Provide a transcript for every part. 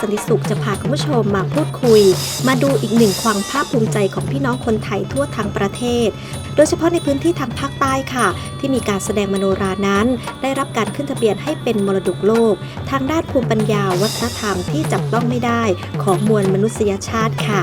สันติสุขจะพาคุณผู้ชมมาพูดคุย มาดูอีกหนึ่งความภาคภูมิใจของพี่น้องคนไทยทั่วทั้งประเทศ โดยเฉพาะในพื้นที่ทางภาคใต้ค่ะ ที่มีการแสดงมโนรานั้น ได้รับการขึ้นทะเบียนให้เป็นมรดกโลก ทางด้านภูมิปัญญาวัฒนธรรมที่จับต้องไม่ได้ของมวลมนุษยชาติค่ะ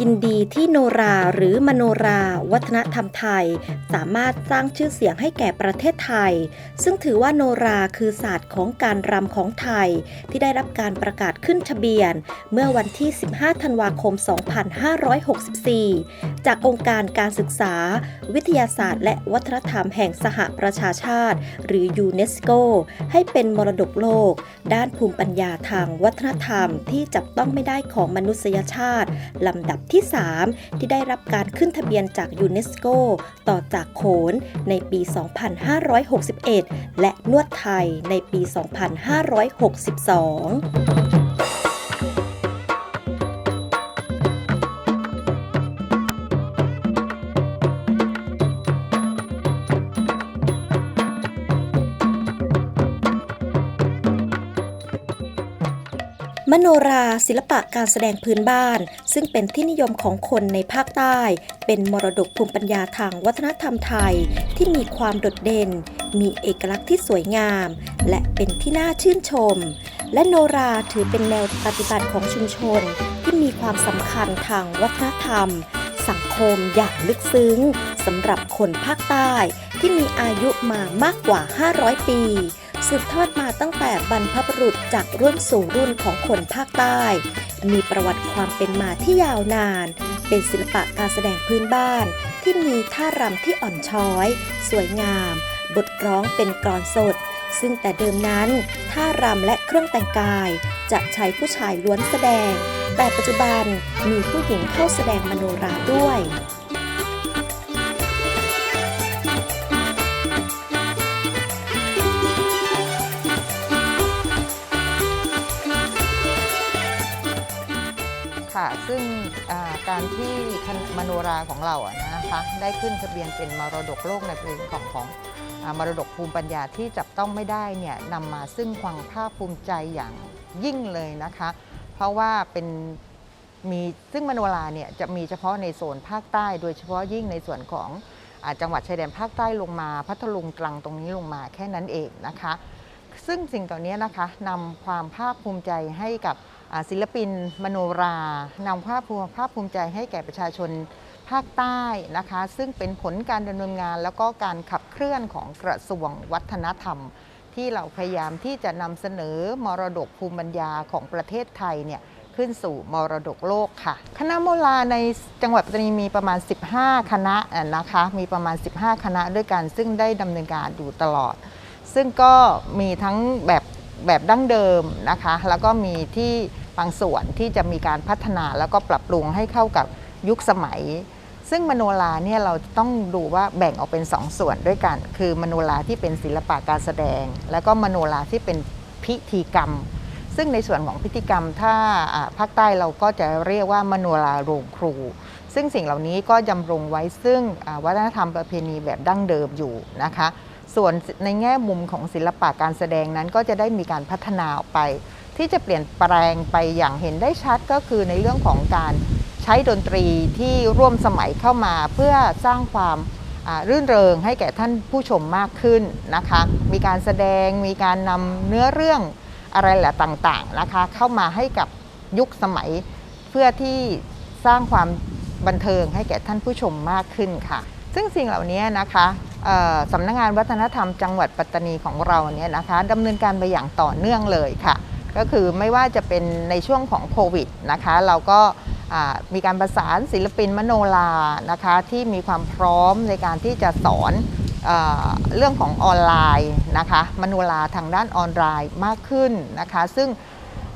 ยินดีที่โนราหรือมโนรา วัฒนธรรมไทย สามารถสร้างชื่อเสียงให้แก่ประเทศไทย ซึ่งถือว่าโนราคือศาสตร์ของการรำของไทย ที่ได้รับการประกาศขึ้นทะเบียน เมื่อวันที่ 15 ธันวาคม 2564 จากองค์การการศึกษา วิทยาศาสตร์ และวัฒนธรรมแห่งสหประชาชาติ หรือยูเนสโกให้เป็นมรดกโลก ด้านภูมิปัญญาทางวัฒนธรรมที่จับต้องไม่ได้ของมนุษยชาติลำดับที่ 3 ที่ได้รับการขึ้นทะเบียนจากยูเนสโกต่อจากโขนในปี 2561 และนวดไทยในปี 2562 มโนราศิลปะการแสดงพื้นบ้าน ซึ่งเป็นที่นิยมของคนในภาคใต้ เป็นมรดกภูมิปัญญาทางวัฒนธรรมไทย ที่มีความโดดเด่น มีเอกลักษณ์ที่สวยงาม และเป็นที่น่าชื่นชม และโนราถือเป็นแนวปฏิบัติของชุมชน ที่มีความสำคัญทางวัฒนธรรม สังคมอย่างลึกซึ้งสำหรับคนภาคใต้ ที่มีอายุมามากกว่า 500 ปี สืบทอดมาตั้งแต่บรรพบุรุษจากรุ่นสู่รุ่นของคนภาคใต้ มีประวัติความเป็นมาที่ยาวนาน เป็นศิลปะการแสดงพื้นบ้าน ที่มีท่ารำที่อ่อนช้อย สวยงาม บทร้องเป็นกลอนสด ซึ่งแต่เดิมนั้นท่ารำและเครื่องแต่งกาย จะใช้ผู้ชายล้วนแสดง แต่ปัจจุบันมีผู้หญิงเข้าแสดงมโนราด้วย มโนราของเราอะนะคะได้ขึ้นทะเบียนเป็นมรดกโลกในประเพลงของของอมรดกภูมิปัญญาที่จับต้องไม่ได้เนี่ยนำมาซึ่งความภาคภูมิใจอย่างยิ่งเลยนะคะ เพราะว่าเป็นมีซึ่งมโนราเนี่ยจะมีเฉพาะในโซนภาคใต้ โดยเฉพาะยิ่งในส่วนของอจังหวัดชายแดนภาคใต้ลงมาพัทลุงตรังตรงนี้ลงมาแค่นั้นเองนะคะ ซึ่งสิ่งต่อนี้นะคะนำความภาคภูมิใจให้กับ ศิลปินมโนรานำภาพภูมิภาคภูมิใจให้แก่ประชาชนภาคใต้นะคะ ซึ่งเป็นผลการดำเนินงาน แล้วก็การขับเคลื่อนของกระทรวงวัฒนธรรม ที่เราพยายามที่จะนำเสนอมรดกภูมิปัญญาของประเทศไทยเนี่ยขึ้นสู่มรดกโลกค่ะ คณะโมราในจังหวัดปัตตานีมีประมาณ 15 คณะนะคะมีประมาณ 15 คณะด้วยกันซึ่งได้ดำเนินการอยู่ตลอด ซึ่งก็มีทั้งแบบ แบบดั้งเดิมนะคะ แล้วก็มีที่บางส่วนที่จะมีการพัฒนาแล้วก็ปรับปรุงให้เข้ากับยุคสมัย ซึ่งมโนราเนี่ยเราต้องดูว่าแบ่งออกเป็นสองส่วนด้วยกัน คือมโนราที่เป็นศิลปะการแสดง แล้วก็มโนราที่เป็นพิธีกรรม ซึ่งในส่วนของพิธีกรรมถ้าภาคใต้เราก็จะเรียกว่ามโนราโรงครู ซึ่งสิ่งเหล่านี้ก็ยำรงไว้ซึ่งวัฒนธรรมประเพณีแบบดั้งเดิมอยู่นะคะ ส่วนในแง่มุมของศิลปะการแสดงนั้นก็จะได้มีการพัฒนาออกไป ที่จะเปลี่ยนแปลงไปอย่างเห็นได้ชัดก็คือในเรื่องของการใช้ดนตรีที่ร่วมสมัยเข้ามาเพื่อสร้างความรื่นเริงให้แก่ท่านผู้ชมมากขึ้นนะคะ มีการแสดงมีการนำเนื้อเรื่องอะไรแหละต่างๆนะคะเข้ามาให้กับยุคสมัย เพื่อที่สร้างความบันเทิงให้แก่ท่านผู้ชมมากขึ้นค่ะ ซึ่งสิ่งเหล่านี้นะคะ สำนักงานวัฒนธรรมจังหวัดปัตตานีของเราเนี่ยนะคะดำเนินการไปอย่างต่อเนื่องเลยค่ะ ก็คือไม่ว่าจะเป็นในช่วงของโควิดนะคะ เราก็มีการประสานศิลปินมโนรานะคะที่มีความพร้อมในการที่จะสอนเอเรื่องของออนไลน์นะคะมโนราทางด้านออนไลน์มากขึ้นนะคะ ซึ่ง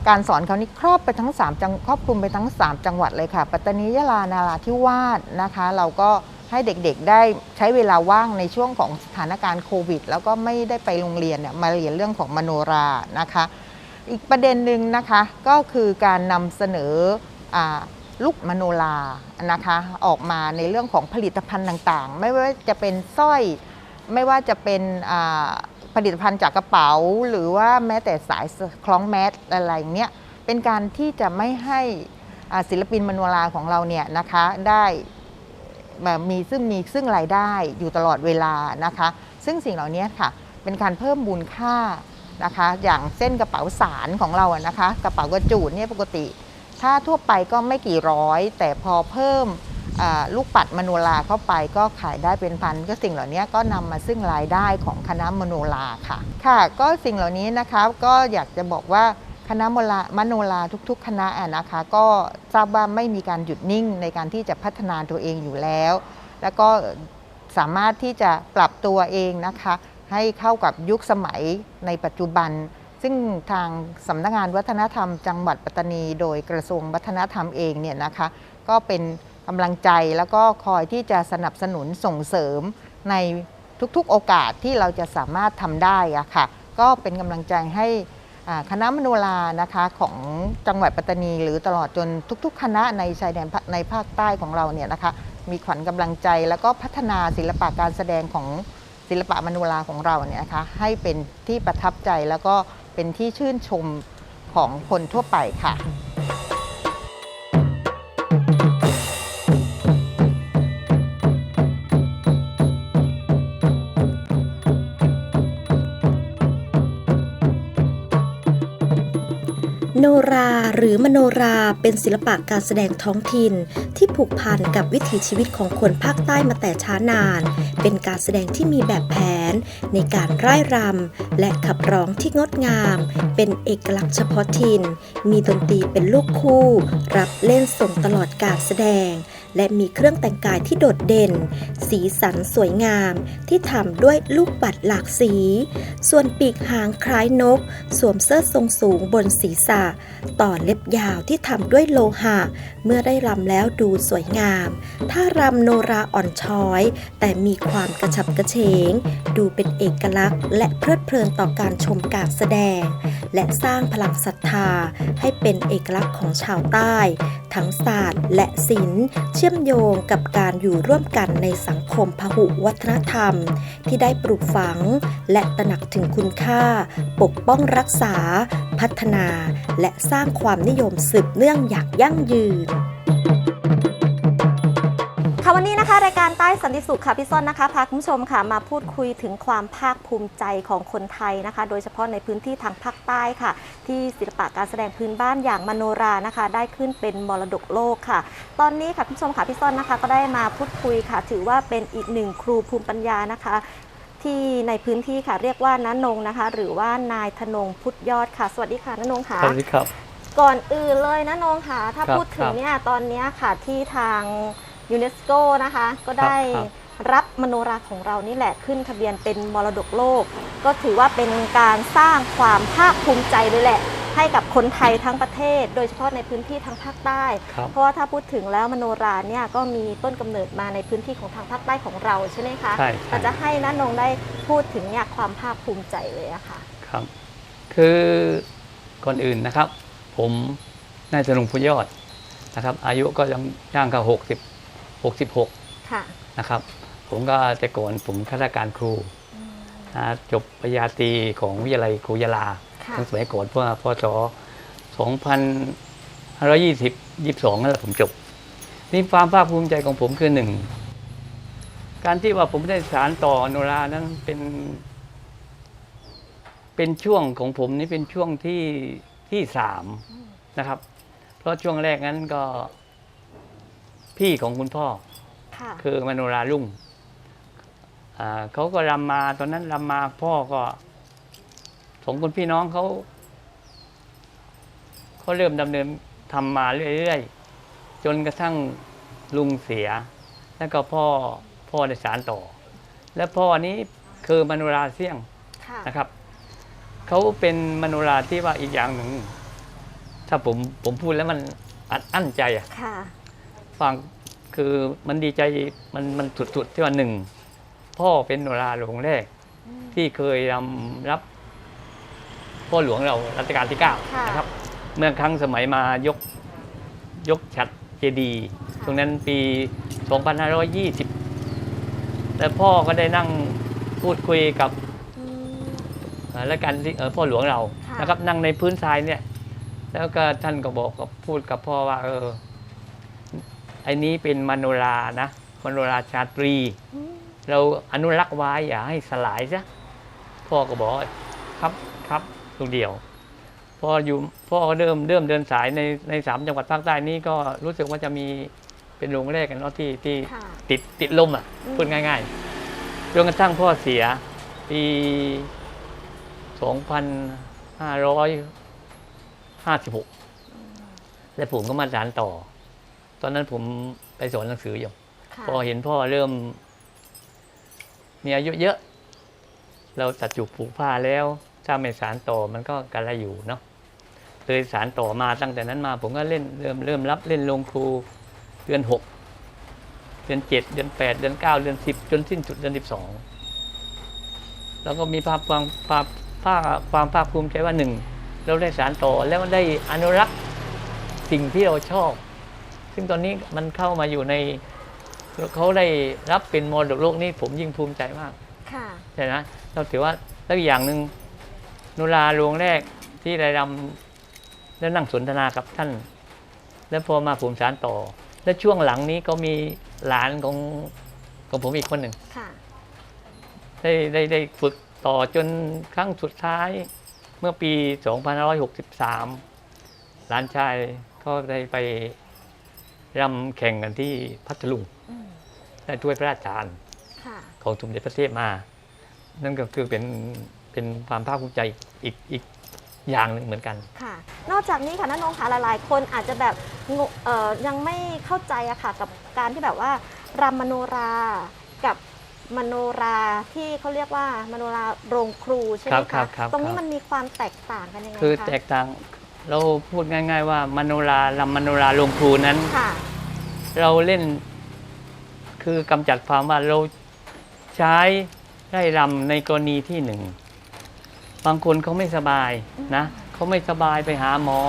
การสอนเขานี้ครอบไปทั้ง3จังครอบคลุมไปทั้ง 3 จังหวัดเลยค่ะ ปัตตานียะลานาราธิวาสนะคะ เราก็ ให้เด็กๆ ได้ใช้เวลาว่างในช่วงของสถานการณ์โควิด แล้วก็ไม่ได้ไปโรงเรียนเนี่ยมาเรียนเรื่องของมโนรานะคะ อีกประเด็นหนึ่งนะคะก็คือการนำเสนออลูกมโนรานะคะออกมาในเรื่องของผลิตภัณฑ์ต่างๆ ไม่ว่าจะเป็นสร้อย ไม่ว่าจะเป็นผลิตภัณฑ์จากกระเป๋า หรือว่าแม้แต่สายคล้องแมสอะไรเนี้ยเป็นการที่จะไม่ให้ศิลปินมโนราของเราเนี่ยนะคะได้ มีซึ่งมีซึ่งรายได้อยู่ตลอดเวลานะคะ ซึ่งสิ่งเหล่านี้ค่ะเป็นการเพิ่มมูลค่านะคะ อย่างเส้นกระเป๋าสารของเราอะนะคะกระเป๋ากระจูดเนี่ยปกติ ถ้าทั่วไปก็ไม่กี่ร้อย แต่พอเพิ่มลูกปัดมโนราเข้าไปก็ขายได้เป็นพัน ก็สิ่งเหล่านี้ก็นำมาซึ่งรายได้ของคณะมโนราค่ะ ค่ะ ก็สิ่งเหล่านี้นะคะก็อยากจะบอกว่า ณะมโนรามโนราทุกๆ คณะนะคะ ก็ทราบว่าไม่มีการหยุดนิ่งในการที่จะพัฒนาตัวเองอยู่แล้ว แล้วก็สามารถที่จะปรับตัวเองนะคะ ให้เข้ากับยุคสมัยในปัจจุบัน ซึ่งทางสำนักงานวัฒนธรรมจังหวัดปัตตานี โดยกระทรวงวัฒนธรรมเองเนี่ยนะคะ ก็เป็นกำลังใจแล้วก็คอยที่จะสนับสนุนส่งเสริมในทุกๆโอกาสที่เราจะสามารถทำได้อะค่ะ ก็เป็นกำลังใจให้ คณะมโนรานะคะของจังหวัดปัตตานี หรือตลอดจนทุก ๆ คณะในชายแดนในภาคใต้ของเราเนี่ยนะคะมีขวัญกำลังใจแล้วก็พัฒนาศิลปะการแสดงของศิลปะมโนราของเราเนี่ยนะคะให้เป็นที่ประทับใจแล้วก็เป็นที่ชื่นชมของคนทั่วไปค่ะ หรือมโนราเป็นศิลปะการแสดงท้องถิ่น ที่ผูกพันกับวิถีชีวิตของคนภาคใต้มาแต่ช้านาน เป็นการแสดงที่มีแบบแผน ในการร่ายรำและขับร้องที่งดงาม เป็นเอกลักษณ์เฉพาะถิ่น มีดนตรีเป็นลูกคู่ รับเล่นส่งตลอดการแสดง และมีเครื่องแต่งกายที่โดดเด่น สีสันสวยงามที่ทำด้วยลูกปัดหลากสี ส่วนปีกหางคล้ายนก สวมเสื้อทรงสูงบนศีรษะ ต่อเล็บยาวที่ทำด้วยโลหะ เมื่อได้รำแล้วดูสวยงาม ถ้ารำโนราอ่อนช้อย แต่มีความกระฉับกระเฉง ดูเป็นเอกลักษณ์ และเพลิดเพลินต่อการชมการแสดง และสร้างพลังศรัทธาให้เป็นเอกลักษณ์ของชาวใต้ ทั้งศาสตร์และศิลป์เชื่อมโยงกับการอยู่ร่วมกันในสังคมพหุวัฒนธรรม ที่ได้ปลูกฝัง และตระหนักถึงคุณค่า ปกป้องรักษา พัฒนา และสร้างความนิยมสืบเนื่องอย่างยั่งยืน ค่ะวันนี้นะคะรายการใต้สันติสุขค่ะพี่ส้นนะคะพาคุณผู้ชมค่ะมาพูดคุยถึงความภาคภูมิใจของคนไทยนะคะ โดยเฉพาะในพื้นที่ทางภาคใต้ค่ะ ที่ศิลปะการแสดงพื้นบ้านอย่างมโนรานะคะ ได้ขึ้นเป็นมรดกโลกค่ะ ตอนนี้ค่ะคุณผู้ชมค่ะพี่ส้นนะคะก็ได้มาพูดคุยค่ะ ถือว่าเป็นอีกหนึ่งครูภูมิปัญญานะคะที่ในพื้นที่ค่ะเรียกว่าน้านงนะคะ หรือว่านายธนงพุทธยอดค่ะ สวัสดีค่ะน้านงค่ะสวัสดีครับ ก่อนอื่นเลยนะน้องค่ะ ถ้าครับพูดถึคงรับเนี่ยตอนเนี้ยค่ะที่ทาง ยูเนสโกนะคะ ก็ได้ครับรับมโนราของเรานี่แหละขึ้นทะเบียนเป็นมรดกโลก ก็ถือว่าเป็นการสร้างความภาคภูมิใจเลยแหละ ให้กับคนไทยทั้งประเทศ โดยเฉพาะในพื้นที่ทางภาคใต้ครับเพราะว่าถ้าพูดถึงแล้วมโนราเนี่ยก็มีต้นกำเนิดมาในพื้นที่ของทางภาคใต้ของเราใช่ไหมคะใช่แต่ใช่จะให้น้านงได้พูดถึงเนี่ยความภาคภูมิใจเลยอะค่ะครับคือก่อนอื่นนะครับ ผมนายสนุงพุยอดนะครับ อายุก็ยังย่างเข้าหกสิบหกสิบหก ค่ะนะครับผมก็แต่ก่อนผมข้าราชการครูนะจบปริญญาตรีของวิทยาลัยครูยาลาค่ะ ตั้งสมัยก่อนเพื่อพศ2520 22นั่นแหละผมจบ นี่ความภาคภูมิใจของผมคือหนึ่ง การที่ว่าผมได้สารต่อโนรานั้นเป็น เป็นช่วงของผมนี่เป็นช่วงที่ที่สามนะครับ เพราะช่วงแรกนั้นก็ พี่ของคุณพ่อ ค่ะคือมโนราลุ่งอ่าเขาก็รำมาตอนนั้นรำมาพ่อก็สองคนพี่น้องเขาเขาเริ่มดำเนินทำมาเรื่อยๆ จนกระทั่งลุงเสีย แล้วก็พ่อพ่อได้สารต่อ และพ่อนี้คือมโนราเสี่ยงค่ะนะครับ เขาเป็นมโนราที่ว่าอีกอย่างหนึ่ง ถ้าผมผมพูดแล้วมันอัดอั้นใจอะค่ะ ฟังคือมันดีใจมันมันสุดๆที่ว่าหนึ่งพ่อเป็นโนราหลวงแรก ที่เคยรำรับ พ่อหลวงเรารัชกาลที่เก้าค่ะนะครับ เมื่อครั้งสมัยมายกยกฉัดเจดีย์ตรงนั้นปี 2520แต่พ่อก็ได้นั่งพูดคุยกับอืมเอ่อรัชกาลที่เอ่อพ่อหลวงเราค่ะนะครับ นั่งในพื้นทรายเนี่ย แล้วก็ท่านก็บอกกับพูดกับพ่อว่า เออ ไอ้นี้เป็นมโนรานะมโนราชาตรีอืมเราอนุรักษ์ไว้อย่าให้สลายซะพ่อก็บอกว่าครับครับลูกเดียว พออยู่พ่อก็เริ่มเริ่มเดินสายในในสามจังหวัดภาคใต้นี้ก็รู้สึกว่าจะมีเป็นโรงแรกกันเนาะที่ที่ค่ะติดติดลมอะอืมพูดง่ายๆจนกระทั่งพ่อเสียปี2556และผมก็มาสานต่อ ตอนนั้นผมไปสอนหนังสืออยู่ค่ะพอเห็นพ่อเริ่ม มีอายุเยอะ เราตัดจุกผูกผ้าแล้วถ้าไม่สารต่อมันก็กระไรอยู่เนาะเลยสารต่อมาตั้งแต่นั้นมา ผมก็เล่นเริ่มเริ่มรับเล่นลงครูเดือนหกเดือนเจ็ดเดือนแปดเดือนเก้าเดือนสิบจนสิ้นสุดเดือนสิบสองแล้วก็มีภาพความภาพภาคความภาคภูมิใจว่าหนึ่งเราได้สารต่อแล้วได้อนุรักษ์สิ่งที่เราชอบ ซึ่งตอนนี้มันเข้ามาอยู่ในเขาได้รับเป็นมรดกโลกนี่ผมยิ่งภูมิใจมากค่ะใช่ไหมเราถือว่าแล้วอีกอย่างหนึ่งนุราหลวงแรกที่ได้รำแล้วนั่งสนทนากับท่าน แล้วพอมาผมสารต่อ และช่วงหลังนี้ก็มีหลานของของผมอีกคนหนึ่งค่ะได้ได้ได้ฝึกต่อจนครั้งสุดท้ายเมื่อปี 2563 หลานชายก็ได้ไป รำแข่งกันที่พัทลุงอืมได้ถ้วยพระราชทานค่ะของสมเด็จพระเทพมา นั่นก็คือเป็นเป็นความภาคภูมิใจอีกอีกอย่างหนึ่งเหมือนกันค่ะ นอกจากนี้ค่ะน้านงค่ะหลายๆ คนอาจจะแบบงงเอ่อยังไม่เข้าใจอะค่ะกับการที่แบบว่ารำมโนรา กับมโนราที่เขาเรียกว่ามโนราโรงครูใช่ไหมครัคะบครับตรงนี้ครับมันมีความแตกต่างกันยังไงคือคะแตกต่าง เราพูดง่าย ๆ ว่ามโนราลำมโนราลงครูนั้น ค่ะ เราเล่นคือกำจัดความว่าเราใช้ได้รำในกรณีที่หนึ่ง บางคนเขาไม่สบายนะเขาไม่สบายไปหาหมอ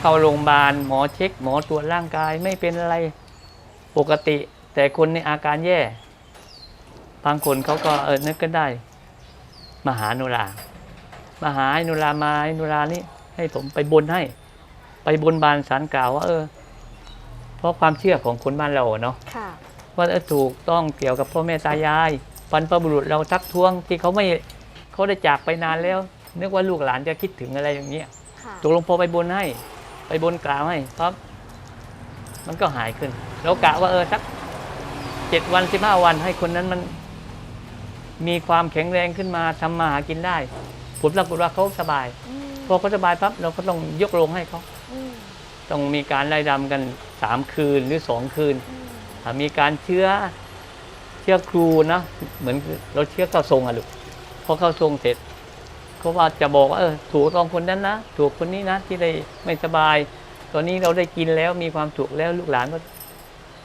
เข้าโรงพยาบาลหมอเช็ค หมอตรวจร่างกายไม่เป็นอะไรปกติ แต่คนในอาการแย่ บางคนเขาก็เออนึกก็ได้ มาหาโนรามาหาให้โนรามาให้โนรานี่ ให้ผมไปบนให้ ไปบนบานสารกล่าวว่า เออ เพราะความเชื่อของคนบ้านเราอะเนาะค่ะว่าเออถูกต้องเกี่ยวกับพ่อแม่ตายายบรรพบุรุษเราทักท้วงที่เขาไม่เขาได้จากไปนานแล้ว นึกว่าลูกหลานจะคิดถึงอะไรอย่างเงี้ยค่ะตกลงพอไปบนให้ ไปบนกล่าวให้ปั๊บมันก็หายขึ้นเรากะว่าเออสักเจ็ดวันสิบห้าวันให้คนนั้นมันมีความแข็งแรงขึ้นมาทำมาหากินได้ ผลปรากฏว่าเขาสบายอืม พอเขาสบายปั๊บเราก็ต้องยกโรงให้เขาอืมต้องมีการไล่รำกันสามคืนหรือสองคืนอืมอ่ามีการเชื้อเชื้อครูนะเหมือนเราเชื้อเข้าทรงอะลูกพอเข้าทรงเสร็จเขาว่าจะบอกว่าเออถูกต้องคนนั้นนะถูกคนนี้นะที่ได้ไม่สบาย ตอนนี้เราได้กินแล้วมีความสุขแล้วลูกหลานก็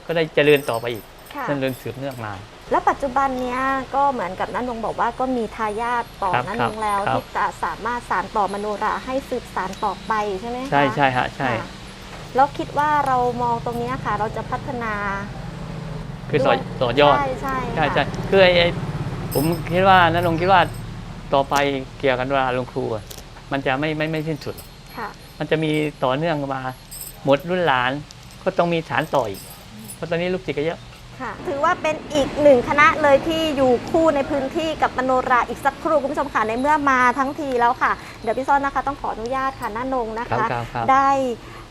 ก็ได้เจริญต่อไปอีกค่ะเจริญสืบเนื่องมา แล้วปัจจุบันเนี้ยก็เหมือนกับนันนงบอกว่าก็มีทายาทต่อครับนันนงแล้ว ครับ ที่จะสามารถสานต่อมโนราให้สืบสานต่อไปใช่ไหมคะใช่ใช่ฮะใช่ ค่ะแล้วคิดว่าเรามองตรงเนี้ยค่ะ เราจะพัฒนาคือต่อด้วยต่อยอด ใช่ใช่ใช่ค่ะ ใช่คือไอ้ไอ้ผมคิดว่านันลงคิดว่าต่อไปเกี่ยวกับเวลาลงครูอะมันจะไม่ไม่ไม่สิ้นสุด ค่ะ มันจะมีต่อเนื่องมา หมดรุ่นหลานก็ต้องมีฐานต่ออีกเพราะตอนนี้ลูกศิษย์ก็เยอะค่ะ ถือว่าเป็นอีกหนึ่งคณะเลยที่อยู่คู่ในพื้นที่กับมโนราอีกสักครู่คุณผู้ชมค่ะในเมื่อมาทั้งทีแล้วค่ะ เดี๋ยวพี่ซ้อนนะคะต้องขออนุญาตค่ะน้านงนะครัคะบครับครับ ได้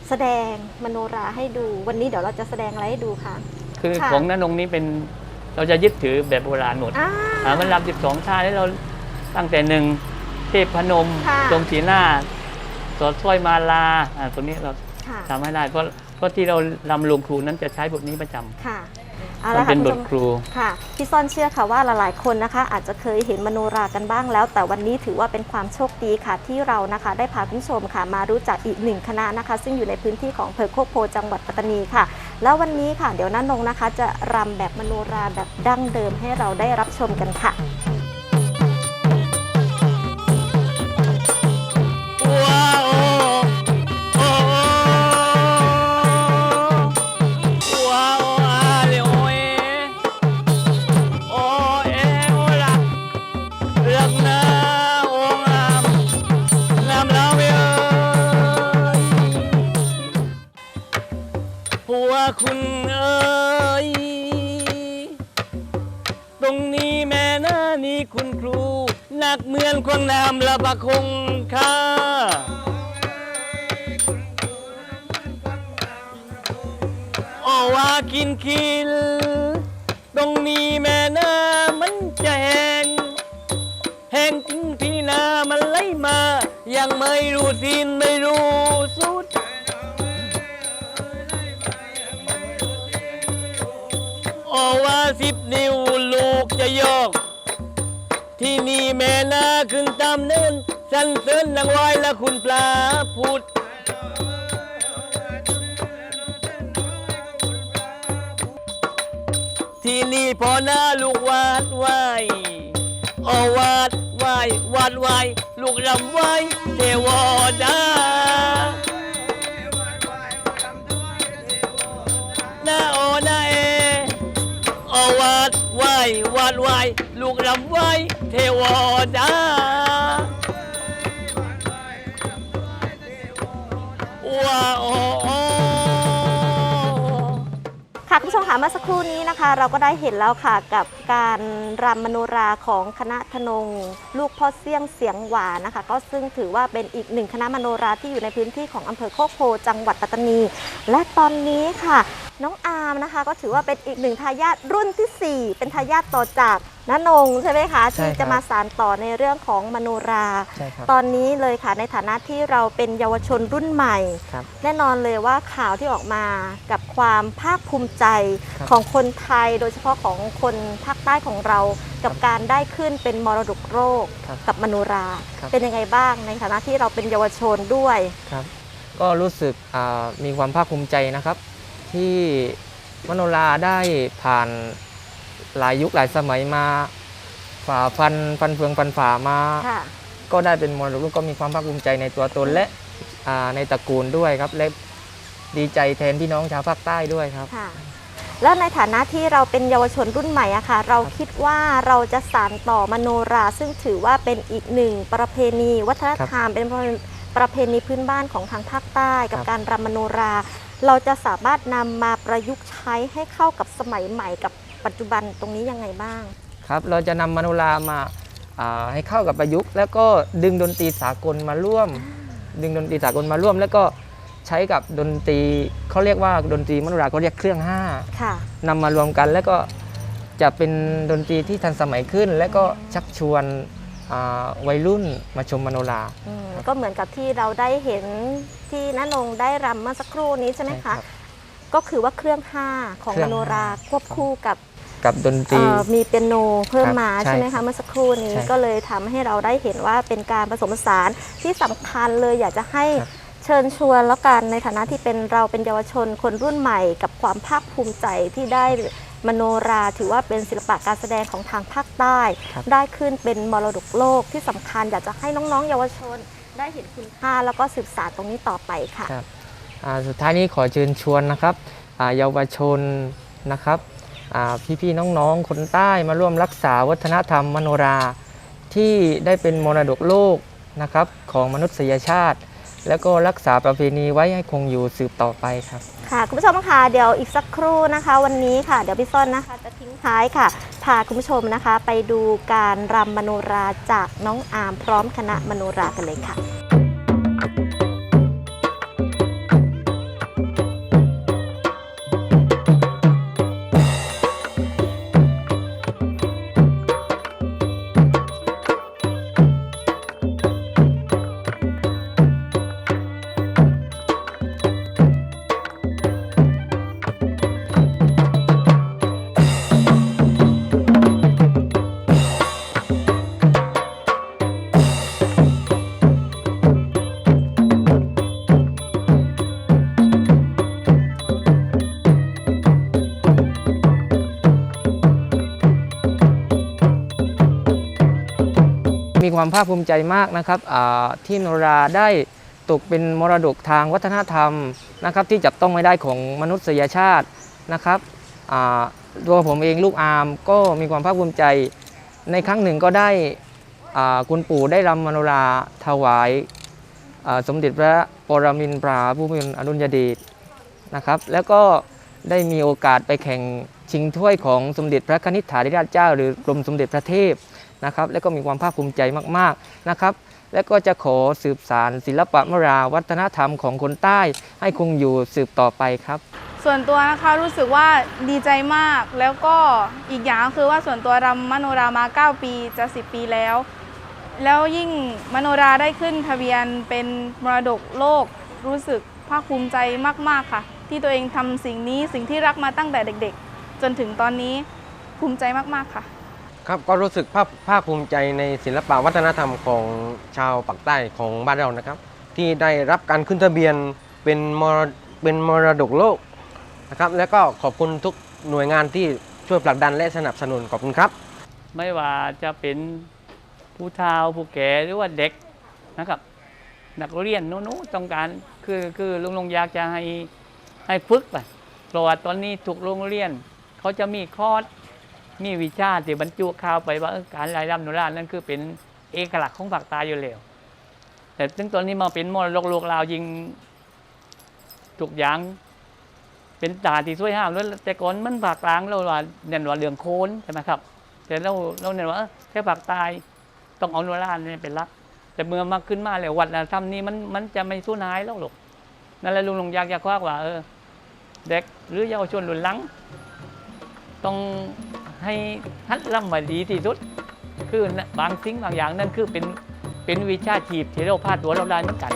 แสดงมโนราให้ดู วันนี้เดี๋ยวเราจะแสดงอะไรให้ดูค่ะ คือค่ะ ของนันลงนี้เป็นเราจะยึดถือแบบโบราณหมดอ่า อ่ามันรำสิบสองท่าแล้วเราตั้งแต่หนึ่งเทพพนมค่ะ ทรงสีหน้าสอดสร้อยมาลาอ่าตัวนี้เราค่ะทำให้ได้เพราะเพราะที่เรารำรวมครูนั้นจะใช้บทนี้ประจำ ค่ะ เอามัละนค่ะเป็นคุณบผู้ชทมครู ค่ะพี่ซ่อนเชื่อค่ะว่าหลายๆคนนะคะ อาจจะเคยเห็นมโนรากันบ้างแล้ว แต่วันนี้ถือว่าเป็นความโชคดีค่ะที่เรานะคะ ได้พาคุณผู้ชมค่ะ มารู้จักอีกหนึ่งคณะนะคะ ซึ่งอยู่ในพื้นที่ของอำเภอโคกโพจังหวัดปัตตานีค่ะ แล้ววันนี้ค่ะ เดี๋ยวน้านงนะคะ จะรำแบบมโนราแบบดั้งเดิมให้เราได้รับชมกันค่ะ คุณเอ้ยตรงนี้แม่หน้านี้คุณครูนักเหมือนควงน้ำละบะคงค่าโอว่ากินคิลตรงนี้แม่หน้ามันจะแห้งแห้งจริงที่นามันไหลมา ยังไม่รู้ทินไม่รู้ สิบนิ้วลูกจะยก ที่นี่แม่นาขึ้นตามเนินสันเสริญนางไว้และคุณปลาพุทธที่นี่พอหน้าลูกวาดไว้โอวาดไว้วาดไว้ลูกรำไว้เทวดา ดไหววาดไหวลูกรำไหวเทวดาว้าโอโอค่ะคุณผู้ชมค่ะเมื่อสักครู่นี้นะคะ เราก็ได้เห็นแล้วค่ะกับการรำมโนราของคณะธนง ลูกพ่อเสี่ยงเสียงหวานนะคะ ก็ซึ่งถือว่าเป็นอีกหนึ่งคณะมโนราที่อยู่ในพื้นที่ของอำเภอโคกโพจังหวัดปัตตานี และตอนนี้ค่ะน้องอาร์มนะคะ ก็ถือว่าเป็นอีกหนึ่งทายาทรุ่นที่ 4 เป็นทายาทต่อจากน้านงใช่ไหมคะใช่ที่ครับจะมาสานต่อในเรื่องของมโนราใช่ครับตอนนี้เลยค่ะในฐานะที่เราเป็นเยาวชนรุ่นใหม่ครับแน่นอนเลยว่าข่าวที่ออกมากับความภาคภูมิใจครับของคนไทย โดยเฉพาะของคนภาคใต้ของเรา กับการได้ขึ้นเป็นมรดกโลกครับกับมโนราครับเป็นยังไงบ้างในฐานะที่เราเป็นเยาวชนด้วยครับก็รู้สึกอ่ามีความภาคภูมิใจนะครับ ที่มโนราได้ผ่านหลายยุคหลายสมัยมาฝ่าฟันฟันเฟืองฟันฝ่ามา ค่ะ ก็ได้เป็นมรดกโลกก็มีความภาคภูมิใจในตัวตนและอ่าในตระกูลด้วยครับและดีใจแทนพี่น้องชาวภาคใต้ด้วยครับ ค่ะ แล้วในฐานะที่เราเป็นเยาวชนรุ่นใหม่อะค่ะ เราคิดว่าเราจะสานต่อมโนราซึ่งถือว่าเป็นอีกหนึ่งประเพณี วัฒนธรรมเป็นประเพณีพื้นบ้านของทางภาคใต้ กับครับ การรำมโนรา เราจะสามารถนำมาประยุกต์ใช้ให้เข้ากับสมัยใหม่กับปัจจุบันตรงนี้ยังไงบ้าง ครับ เราจะนำมโนรามาอ่าให้เข้ากับประยุกต์ แล้วก็ดึงดนตรีสากลมาร่วม ดึงดนตรีสากลมาร่วม แล้วก็ใช้กับดนตรีเขาเรียกว่าดนตรีมโนราเขาเรียกเครื่องห้าค่ะนำมารวมกันแล้วก็จะเป็นดนตรีที่ทันสมัยขึ้น และก็ชักชวนอ่า วัยรุ่นมาชมมโนราอืมก็เหมือนกับที่เราได้เห็นที่น้านงได้รำเมื่อสักครู่นี้ใช่ไหมใช่คะรับก็คือว่าเครื่องห้าของเครื่มองโนราห้าควบคู่กับกับดนตรีเอ่อมีเปียโนเพิ่มครับมาใช่ใช่ไหมครัคะบเมื่อสักครู่นี้ใช่ก็เลยทำให้เราได้เห็นว่าเป็นการผสมผสานที่สำคัญเลยอยากจะให้ครับเชิญชวนแล้วกันในฐานะที่เป็นเราเป็นเยาวชนคนรุ่นใหม่ กับความภาคภูมิใจที่ได้ มโนราถือว่าเป็นศิลปะการแสดงของทางภาคใต้ ได้ขึ้นเป็นมรดกโลกที่สำคัญอยากจะให้น้องๆ เยาวชน ได้เห็นคุณค่าแล้วก็สืบสานตรงนี้ต่อไปค่ะครับอ่าสุดท้ายนี้ขอเชิญชวนนะครับอ่าเยาวชนนะครับอ่าพี่ๆน้องๆ คนใต้มาร่วมรักษาวัฒนธรรมมโนราที่ได้เป็นมรดกโลกนะครับของมนุษยชาติ แล้วก็รักษาประเพณีไว้ให้คงอยู่สืบต่อไปครับ ค่ะคุณผู้ชมคะเดี๋ยวอีกสักครู่นะคะ วันนี้ค่ะ เดี๋ยวพี่ส้นนะคะจะทิ้งท้ายค่ะ พาคุณผู้ชมนะคะ ไปดูการรำมโนราจากน้องอาร์มพร้อมคณะมโนรากันเลยค่ะ ความภาคภูมิใจมากนะครับที่โนราได้ตกเป็นมรดกทางวัฒนธรรมนะครับที่จับต้องไม่ได้ของมนุษยชาตินะครับตัวผมเองลูกอาร์มก็มีความภาคภูมิใจ ในครั้งหนึ่งก็ได้คุณปู่ได้รำมโนราถวายสมเด็จพระปรมินทราผู้มีอดุลยเดชนะครับ แล้วก็ได้มีโอกาสไปแข่งชิงถ้วยของสมเด็จพระคณิษฐาธิราชเจ้า หรือกรมสมเด็จพระเทพ นะครับและก็มีความภาคภูมิใจมากๆนะครับและก็จะขอสืบสารศิลปะมราวัฒนธรรมของคนใต้ ให้คงอยู่สืบต่อไปครับ ส่วนตัวนะคะรู้สึกว่าดีใจมาก แล้วก็อีกอย่างคือว่าส่วนตัวรำมโนรามา 9 ปีจะ 10 ปีแล้ว แล้วยิ่งมโนราได้ขึ้นทะเบียนเป็นมรดกโลก รู้สึกภาคภูมิใจมาก ๆ ค่ะ ที่ตัวเองทำสิ่งนี้สิ่งที่รักมาตั้งแต่เด็ก ๆ จนถึงตอนนี้ภูมิใจมาก ๆ ค่ะ ครับก็รู้สึกภาคภาคภูมิใจในศิลปะวัฒนธรรมของชาวปากใต้ของบ้านเรานะครับ ที่ได้รับการขึ้นทะเบียนเป็นมรเป็นมรดกโลกนะครับ แล้วก็ขอบคุณทุกหน่วยงานที่ช่วยผลักดันและสนับสนุนขอบคุณครับ ไม่ว่าจะเป็นผู้เฒ่าผู้แก่หรือว่าเด็กนะครับ นักเรียนโน้นต้องการคือคือลุงลงอยากจะให้ให้ฝึกไปเพราะว่าตอนนี้ทุกโรงเรียน เขาจะมีคอร์ส มีวิชาที่บรรจุข่าวไปว่าการรายรำโนรานั่นคือเป็นเอกลักษณ์ของภาคใต้อยู่แล้วแต่ถึงตอนนี้มาเป็นมรดกโลกลาวยิงทุกอย่าง เป็นตาที่สวยงามแล้วแต่ก่อนมันภาคกลางเราว่าเน้นว่าเรื่องโคนใช่ไหมครับ แต่เราเราเน้นว่าแค่ภาคใต้ต้องเอาโนราเนี่ยเป็นหลัก แต่เมื่อมาขึ้นมาแล้ววัฒนธรรมนี้มันมันจะไม่สูญหายแล้วหรอกนั่นแหละลุงลงยากอยากว่าว่าเออเด็กหรือเยาวชนรุ่นหลังต้อง ให้ฮัดล่ำมาดีที่สุด คือบางสิ่งบางอย่างนั่นคือเป็นเป็นวิชาชีพที่เราพาดตัวเราได้เหมือนกัน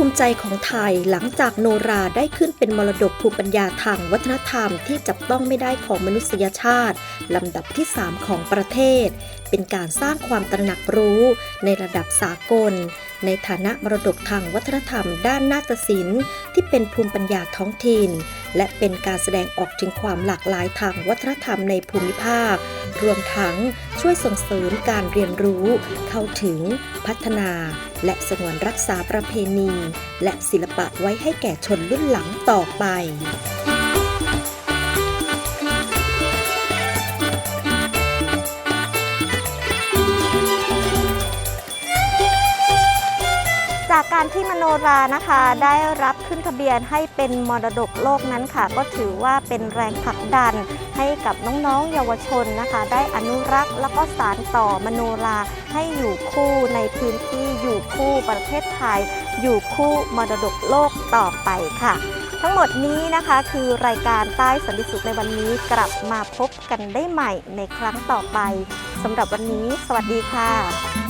ภูมิใจของไทยหลังจากโนราได้ขึ้นเป็นมรดกภูมิปัญญาทางวัฒนธรรมที่จับต้องไม่ได้ของมนุษยชาติ ลำดับที่ 3 ของประเทศ เป็นการสร้างความตระหนักรู้ในระดับสากล ในฐานะมรดกทางวัฒนธรรมด้านนาฏศิลป์ ที่เป็นภูมิปัญญาท้องถิ่น และเป็นการแสดงออกถึงความหลากหลายทางวัฒนธรรมในภูมิภาค รวมทั้งช่วยส่งเสริมการเรียนรู้ เข้าถึง พัฒนา และสงวนรักษาประเพณี และศิลปะไว้ให้แก่ชนรุ่นหลังต่อไป การที่มโนรานะคะ ได้รับขึ้นทะเบียนให้เป็นมรดกโลกนั้นค่ะ ก็ถือว่าเป็นแรงผลักดันให้กับน้องๆ เยาวชนนะคะ ได้อนุรักษ์แล้วก็สานต่อมโนราให้อยู่คู่ในพื้นที่อยู่คู่ประเทศไทย อยู่คู่มรดกโลกต่อไปค่ะทั้งหมดนี้นะคะคือรายการใต้สันติสุขในวันนี้กลับมาพบกันได้ใหม่ในครั้งต่อไปสำหรับวันนี้ สวัสดีค่ะ